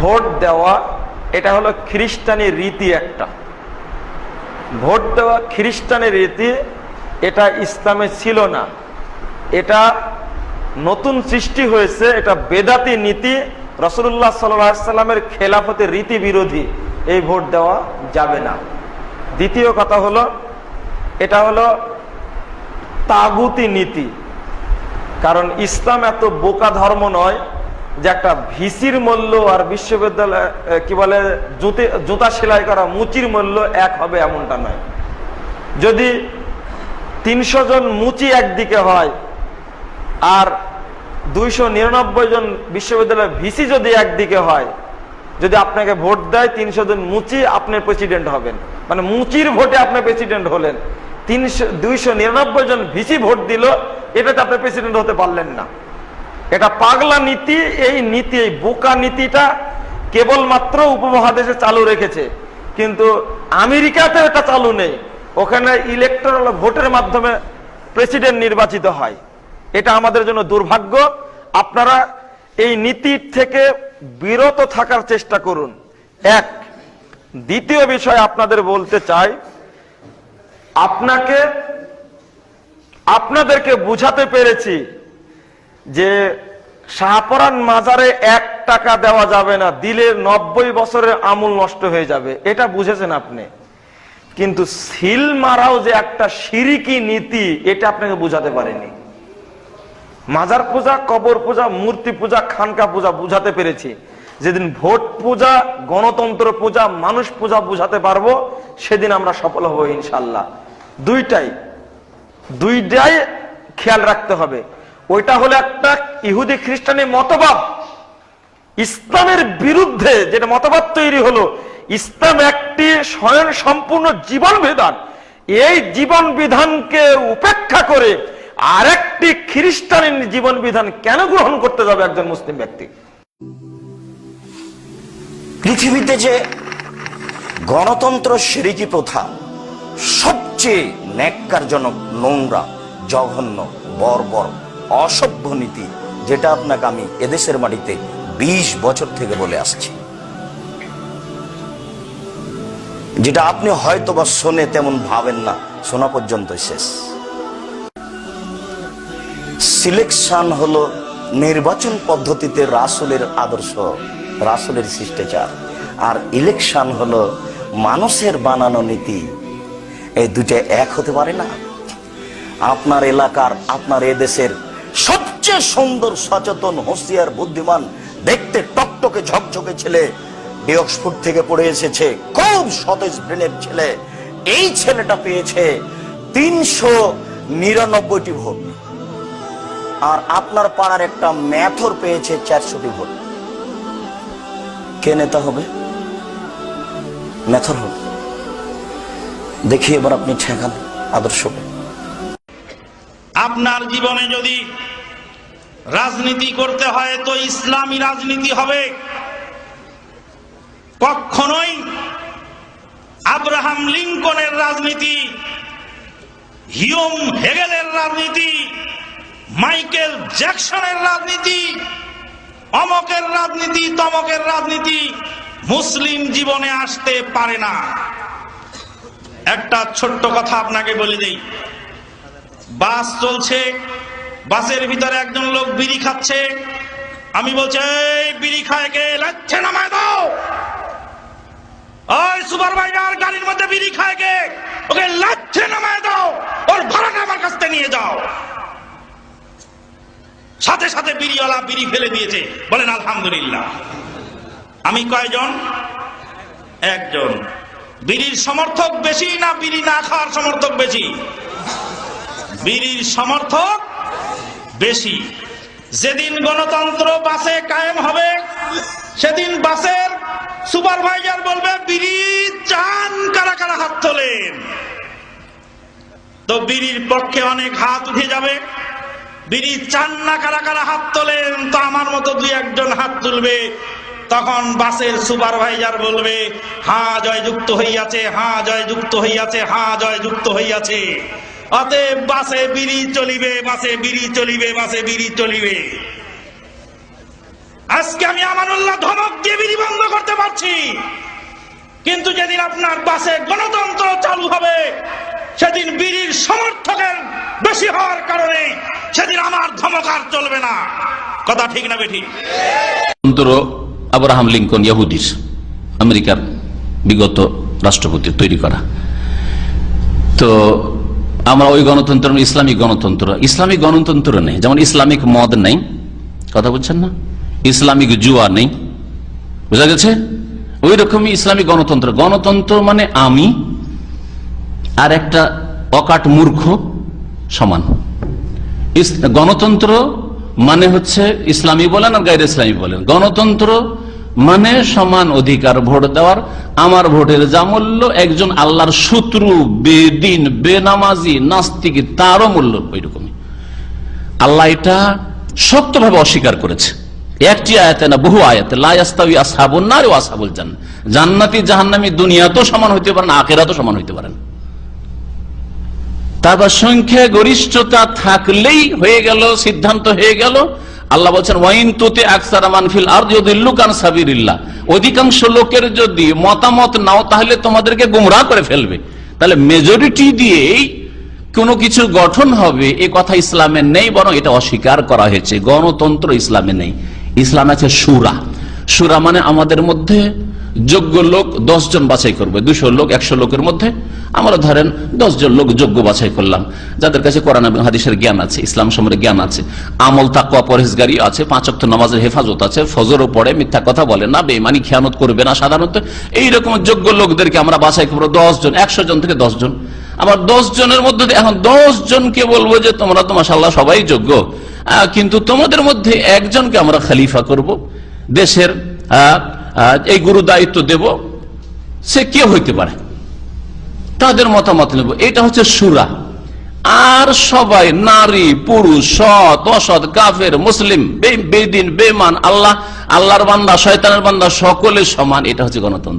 Vote দেওয়া, এটা হলো খ্রিস্টানি রীতি একটা। ভোট দেওয়া খ্রিস্টানের রীতি, এটা ইসলামে ছিল না। এটা নতুন সৃষ্টি হয়েছে, এটা বেদাতি নীতি। রসুল্লাহ সাল্লামের খেলাফতের রীতি বিরোধী, এই ভোট দেওয়া যাবে না। দ্বিতীয় কথা হলো, এটা হলো তাগুতি নীতি। কারণ ইসলাম এত বোকা ধর্ম নয় যে একটা ভিসির মূল্য আর বিশ্ববিদ্যালয় কি বলে জুতে সেলাই করা মুচির মূল্য এক হবে এমনটা নয়। যদি তিনশো জন মুচি একদিকে হয়, আর দুইশো নিরানব্বই জন বিশ্ববিদ্যালয়ের ভিসি যদি একদিকে হয়, যদি আপনাকে ভোট দেয় তিনশো জন মুচি, আপনি প্রেসিডেন্ট হবেন। মানে মুচির ভোটে আপনি প্রেসিডেন্ট হলেন। তিনশো, দুইশো নিরানব্বই জন ভিসি ভোট দিল, এটাতে আপনি প্রেসিডেন্ট হতে পারলেন না। এটা পাগলা নীতি, এই নীতি, এই বোকা নীতিটা কেবলমাত্র উপমহাদেশে চালু রেখেছে। কিন্তু আমেরিকাতে এটা চালু নেই। ওখানে ইলেকট্রাল ভোটের মাধ্যমে প্রেসিডেন্ট নির্বাচিত হয়। এটা আমাদের জন্য দুর্ভাগ্য। আপনারা এই নীতির থেকে বিরত থাকার চেষ্টা করুন। এক, দ্বিতীয় বিষয় আপনাদের বলতে চাই। আপনাকে, আপনাদেরকে বুঝাতে পেরেছি যে শাহপরান মাজারে এক টাকা দেওয়া যাবে না দিলে নব্বই বছরের আমূল নষ্ট হয়ে যাবে, এটা বুঝেছেন আপনি। কিন্তু সিল মারাও যে একটা সিরিকি নীতি, এটা আপনাকে বুঝাতে পারেনি। মাজার পূজা, কবর পূজা, মূর্তি পূজা, খানকা পূজা বুঝাতে পেরেছি। যেদিন ভোট পূজা, গণতন্ত্র পূজা, মানুষ পূজা বুঝাতে পারব, সেদিন আমরা সফল হব ইনশাল্লাহ দুইটাই দুইটাই খেয়াল রাখতে হবে। ওইটা হলো একটা ইহুদি খ্রিস্টানের মতবাদ। ইসলামের বিরুদ্ধে যেটা মতবাদ তৈরি হলো, ইসলাম একটি স্বয়ং সম্পূর্ণ জীবন বিধান এই জীবন বিধানকে উপেক্ষা করে আরেকটি খ্রিস্টানের জীবন বিধান কেন গ্রহণ করতে যাবে একজন মুসলিম ব্যক্তি? পৃথিবীতে যে গণতন্ত্র সিরিকি প্রথা, সবচেয়ে ন্যাক্কারজনক নোংরা, জঘন্য, বর্বর অসভ্য নীতি যেটা আপনাকে আমি এদেশের মাটিতে ২০ বছর থেকে বলে আসছি। যেটা আপনি হয়তো বা শোনে তেমন ভাবেন না, শোনা পর্যন্ত শেষ। সিলেকশন হলো নির্বাচন পদ্ধতিতে রাসুলের আদর্শ, রাসুলের শিষ্টাচার। আর ইলেকশন হলো মানুষের বানানো নীতি। এই দুটো এক হতে পারে না। আপনার এলাকার, আপনার এদেশের সবচেয়ে সুন্দর সচেতন, হুঁশিয়ার, বুদ্ধিমান, দেখতে টকটকে ঝকঝকে ছেলে অক্সফোর্ড থেকে পড়ে এসেছে। খুব সতেজ ব্রেনের ছেলে। এই ছেলেটা পেয়েছে তিনশো নিরানব্বইটি ভোট। আর আপনার পাড়ার একটা ম্যাথর পেয়েছে চারশোটি ভোট। কে নেতা হবে? ম্যাথর হবে। দেখি এবার আপনি ঠেকান আদর্শকে আপনার জীবনে যদি রাজনীতি করতে হয় তো ইসলামী রাজনীতি হবে। কখনোই আব্রাহাম লিঙ্কনের রাজনীতি, হিউম হেগেলের রাজনীতি, মাইকেল জ্যাকসনের রাজনীতি, অমকের রাজনীতি, তমকের রাজনীতি মুসলিম জীবনে আসতে পারে না। একটা ছোট্ট কথা আপনাকে বলে দেই। বাস চলছে। বাসের ভিতরে একজন লোক বিড়ি খাচ্ছে। আমি বলছি বিড়ি খায় কে? লাচ্ছে নামায় দাও। ওই সুপারভাইজার গাড়ির মধ্যে বিড়ি খায় কে? ওকে নামায় দাও। ওর আমার কাছ থেকে নিয়ে যাও। সাথে সাথে বিড়িওয়ালা বিড়ি ফেলে দিয়েছে। আমি কয়জন? একজন। বিড়ির সমর্থক বেশি না বিড়ি না খাওয়ার সমর্থক বেশি? বিড়ির সমর্থক বেশি। যেদিন গণতন্ত্র বাসে কায়েম হবে, সেদিন বাসের সুপারভাইজার বলবে বিড়ি চান কারা কারা হাত তোলেন? তো বিড়ির পক্ষে অনেক হাত উঠে যাবে। বিড়ি চান না কারা কারা হাত তোলেন, তো আমার মতো দুই একজন হাত তুলবে। তখন বাসের সুপারভাইজার বলবে, হা জয় যুক্ত হইয়াছে, হা জয় যুক্ত হইয়াছে, হা জয় যুক্ত হইয়াছে। অতএব বাসে বিড়ি চলিবে, বাসে বিড়ি চলিবে, বাসে বিড়ি চলিবে। আজকে আমি আমানুল্লাহ ধমক দিয়ে বিড়ি বন্ধ করতে পারছি। কিন্তু যেদিন আপনার বাসে গণতন্ত্র চালু হবে, সেদিন বিড়ির সমর্থকের বেশি হওয়ার কারণে সেদিন আমার ধমকার চলবে না। কথা ঠিক না গণতন্ত্র আব্রাহাম লিঙ্কন ইয়াহুদিস আমেরিকার বিগত রাষ্ট্রপতি তৈরি করা। তো আমরা ওই গণতন্ত্র ইসলামিক গণতন্ত্র। ইসলামিক গণতন্ত্র নেই। যেমন ইসলামিক মদ নেই। কথা বলছেন না? ইসলামিক জুয়া নেই। বোঝা গেছে? ওই রকমই ইসলামিক গণতন্ত্র। গণতন্ত্র মানে আমি আর একটা অকাট মূর্খ সমান। গণতন্ত্র মানে হচ্ছে ইসলামী বলেন আর গাইর ইসলামী বলেন। গণতন্ত্র মানে সমান অধিকার ভোট দেওয়ার। আমার ভোটের যা মূল্য, একজন আল্লাহর শত্রু, বেদিন, বেনামাজি, নাস্তিক, তারও মূল্য ওই রকমই আল্লাহ এটা শক্তভাবে অস্বীকার করেছে। একটি আয়াতে না, বহু আয়াতে লাস্তাবি আসাবুল না ও আসাবুল জান। জান্নাতি জাহান্নামি দুনিয়াতেও সমান হইতে পারেন আখেরাতেও সমান হইতে পারেন তারপর সংখ্যা গরিষ্ঠতা থাকলেই হয়ে গেল, সিদ্ধান্ত হয়ে গেল আল্লাহ বলছেন, ওয়াইন তুতে আকসার মানফিল আর লুকান সাবিরিল্লাহ। অধিকাংশ লোকের যদি মতামত নাও, তাহলে তোমাদেরকে গুমরা করে ফেলবে। তাহলে মেজরিটি দিয়েই কোনো কিছু গঠন হবে, এ কথা ইসলামে নেই, বরং এটা অস্বীকার করা হয়েছে। গণতন্ত্র ইসলামে নেই। ইসলাম আছে সুরা। সুরা মানে আমাদের মধ্যে যোগ্য লোক দশ জন বাছাই করবে, দুশো লোক, একশো লোকের মধ্যে। আমরা ধরেন জন লোক যোগ্য বাছাই করলাম। যাদের কাছে কোরআন এবং হাদিসের জ্ঞান আছে, ইসলাম সম্পর্কে জ্ঞান আছে, আমল তাকুয়া পরহেজগারি আছে, পাঁচ অক্ট নামাজের হেফাজত আছে, ফজরও পড়ে, মিথ্যা কথা বলে না বেমানি খেয়ানত করবে না সাধারণত। এইরকম যোগ্য লোকদেরকে আমরা বাছাই করব দশ জন, একশো জন থেকে জন। আবার দশ জনের মধ্যে এখন দশ জনকে বলব যে তোমরা তো মাসাল্লাহ সবাই যোগ্য। কিন্তু তোমাদের মধ্যে একজনকে আমরা খালিফা করব। দেশের এই গুরু দায়িত্ব দেব, সে কে হইতে পারে? তাদের মতামত নেব। এটা হচ্ছে সুরা। আর সবাই নারী, পুরুষ, সৎ, অসৎ, কাফের, মুসলিম বেদিন বেমান আল্লাহ, আল্লাহর বান্দা, শয়তানের বান্দা সকলে সমান, এটা হচ্ছে গণতন্ত্র।